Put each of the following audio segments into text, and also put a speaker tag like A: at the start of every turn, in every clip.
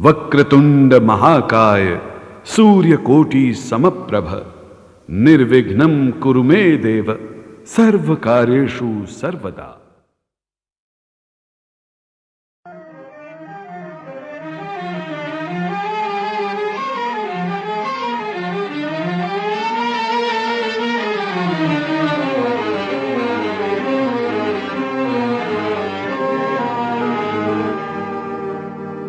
A: वक्रतुंड महाकाय सूर्यकोटि समप्रभ निर्विघ्नम कुरु मे देव सर्वकार्येषु सर्वदा।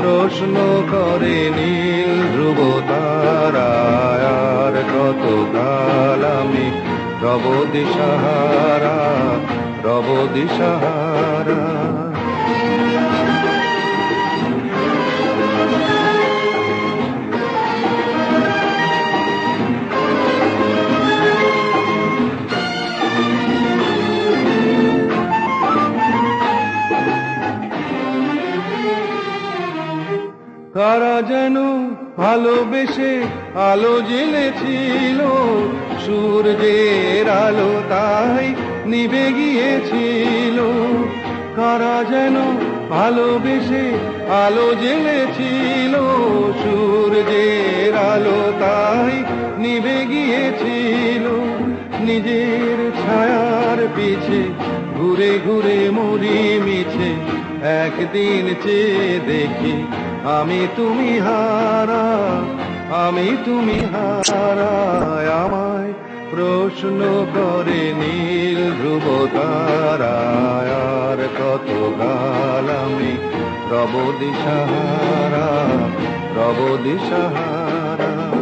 B: প্রশ্ন করে নীল ধ্রুব তারায়ার কত কাল আমি রব দিশাহারা রব দিশাহারা। কারা যেন ভালোবেসে আলো জ্বেলেছিল সূর্যের আলো তাই নিভে গিয়েছিল। কারা যেন ভালোবেসে আলো জ্বেলেছিল সূর্যের আলো তাই নিভে গিয়েছিল। নিজের ছায়ার পিছে ঘুরে ঘুরে মরি মিছে একদিন চেয়ে দেখি, আমি তুমি হারা, আমি তুমি হারা, আমায় প্রশ্ন করে নীল ধ্রুব তারায়ার কত কাল আমি রব দিশাহারা রব দিশাহারা।